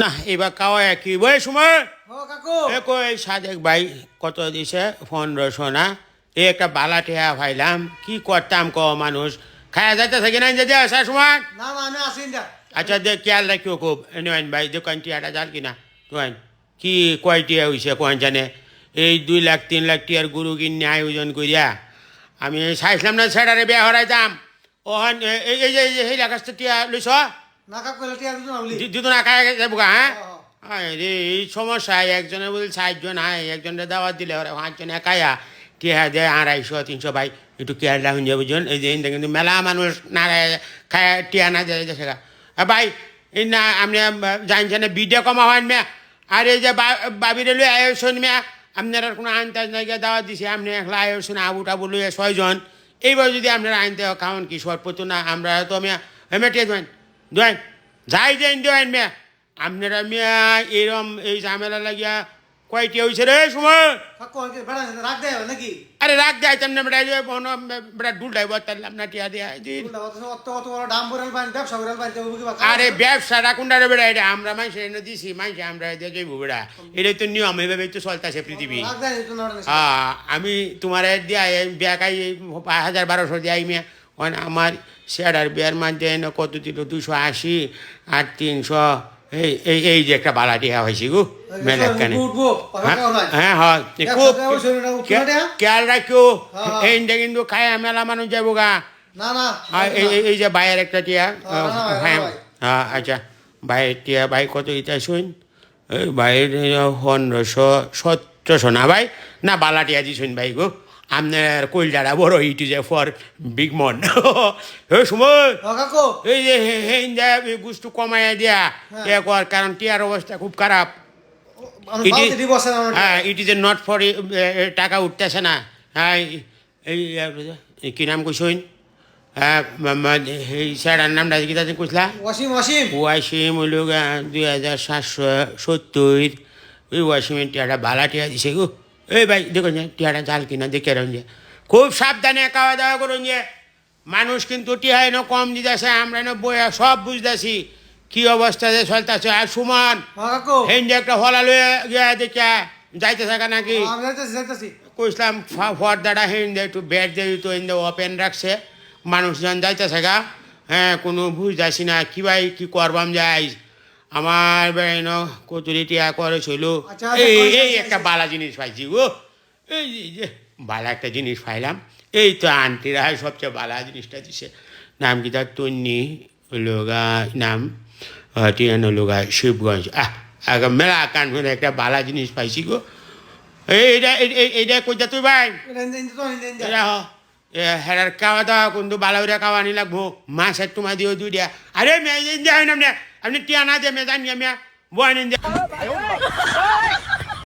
না এবার খাওয়া একই। বই সময় কই সাদেক ভাই কত দিছে পনেরোশো না এ একটা বালা টেয়া ভাইলাম কি করতাম ক মানুষ। খায়া যাইতে থাকি না যে আসার সময় আচ্ছা দে খেয়াল রাখিও খুব। নেন ভাই দোকান টিয়াটা জাল কিনা? তোয়ান কি কয় টিয়া হয়েছে কোয়ান জানে? এই দুই লাখ তিন লাখ টিয়ার গুরু কিনে আয়োজন করিয়া আমি চাইছিলাম না সেটারে বিয়া হরাইতাম। ওহন এই যে সেই কাছটা টিয়া লইছ? না কাকু এলে টিয়া দিতো না বলি দুটো না খায় যাব হ্যাঁ? ও, ও। রে এই সমস্যা একজনের বলে চারজন আয় একজনের দাওয়াত দিলে ওরা পাঁচজনে খায়া টিয়া দেয় আড়াইশো তিনশো ভাই। একটু কেয়ার রাখুন যাব জন এই যে কিন্তু মেলা মানুষ না খায় টিয়া না যায় সেগা। ভাই এই না আপনি জানছেন না বিডে কমা হন মেয়া। আর এই যে বাবিরে লই আয়োজন মেয়া আপনার আর কোনো আনতাজ নাই গিয়ে দাওয়াত দিছে আপনি একলা আয়োজন আবু টাবু লইয়া ছয়জন। এইবার যদি আপনারা আনতে খাওয়ান কি সর্বত না আমরা তো আমি হেমেটিয়ে দেবেন দেন যাই দেন দেন মেয়া। আপনারা মেয়া এরম এই ঝামেলা লাগিয়া কয়টি হয়েছে রে সময় কাকু রাখ দেয় নাকি? আরে রাখ দেয় তেমনি বেড়া যে কোনো বেড়া ডুলটাই বতালাম না টিয়া দিয়া। বান বান আরে ব্যবসা রাখুন রে বেড়া এটা আমরা মানুষের এনে দিছি মানুষ আমরা দিয়ে যাইব বেড়া। এটাই তো নিয়ম এইভাবে তো চলতেছে পৃথিবী। দেয় হ্যাঁ আমি তোমার দিয়া ব্যাকাই হাজার বারোশো দিয়াই মেয়ে। ওন আমার শেয়ার বিয়ার মধ্যে এনে কত দিল? দুশো আশি আর তিনশো। এই এই এই যে একটা বালা টিয়া হয়েছে গো মেলে কানে উঠবো হ্যাঁ হ্যাঁ। হ্যাঁ খুব না? খেয়াল রাখিও হ্যাঁ। এইটা কিন্তু খায় মেলা মানুষ যাব গা। না না এই যে বাইরের একটা টিয়া হ্যাঁ, না, না, হ্যাঁ আচ্ছা। ভাইয়ের টিয়া ভাই কত ইটা শুন? এই ভাইয়ের পনেরোশো সতেরোশো না ভাই? না বালা টিয়া দিছুন ভাই গো। আপনার কইলডাটা বড় it is a for big মন। হে কাকু। এই যে হেন্দা গুস্তু কমাইয়া দিয়া হ্যাঁ। এ কর কারণ টিয়ার অবস্থা খুব খারাপ। আমি It বালতি is- দিব আছে না হ্যাঁ it is a not for টাকা উঠতেছে না। হ্যাঁ এই- কি নাম কইসইন হ্যাঁ স্যারের নামটা কি তাদের কইসলা ওয়াসিম ওয়াসিম। ওয়াসিম হইল গা দুই হাজার সাতশো সত্তর। ওই ওয়াসিমের টিয়াটা বালা টিয়া দিছে গো। এই ভাই দেখুন যে টিয়াটা জাল কিনা দেখে যে। খুব সাবধানে খাওয়া দাওয়া করুন যে। মানুষ কিন্তু টিয়া এনে কম দিতেছে আমরা এনে বইয়া সব বুঝতেছি। কি অবস্থাতে চলতেছে। আর সুমন হেন্ডে একটা হলা লয়ে গিয়া দেখা যাইতে থাকা নাকি? কইসলাম ফর্দাটা হেন্ডে একটু বেড দিয়ে দিত হেন্ডে ওপেন রাখছে। মানুষজন যাইতে থাকা হ্যাঁ কোনো বুঝতেছি না কি ভাই কি করবাম যাই আমার বেড়াইন কতুরি টিয়া করেছিল আচ্ছা, আচ্ছা, এই এই একটা বালা জিনিস পাইছি গো। এই যে- বালা একটা জিনিস পাইলাম। এই তো আন্টিরা সবচেয়ে বালা জিনিসটা দিছে নাম কি তার? তন্নি লোগা নাম টিয়ানো লোগা শিবগঞ্জ। আহ আগে মেলা কান একটা বালা জিনিস পাইছি গো। এই এইটা এই- এই- এইটা কইতা তুই ভাই? এটা হ। হেরার খাওয়া দাওয়া কিন্তু বালা উড়া খাওয়া নি লাগবো। মাছ আর তোমার দিও দুই দিয়া আরে মেয়ে দিন দিয়া না। আপনি আপনি টিয়া না দিয়ে মেয়ে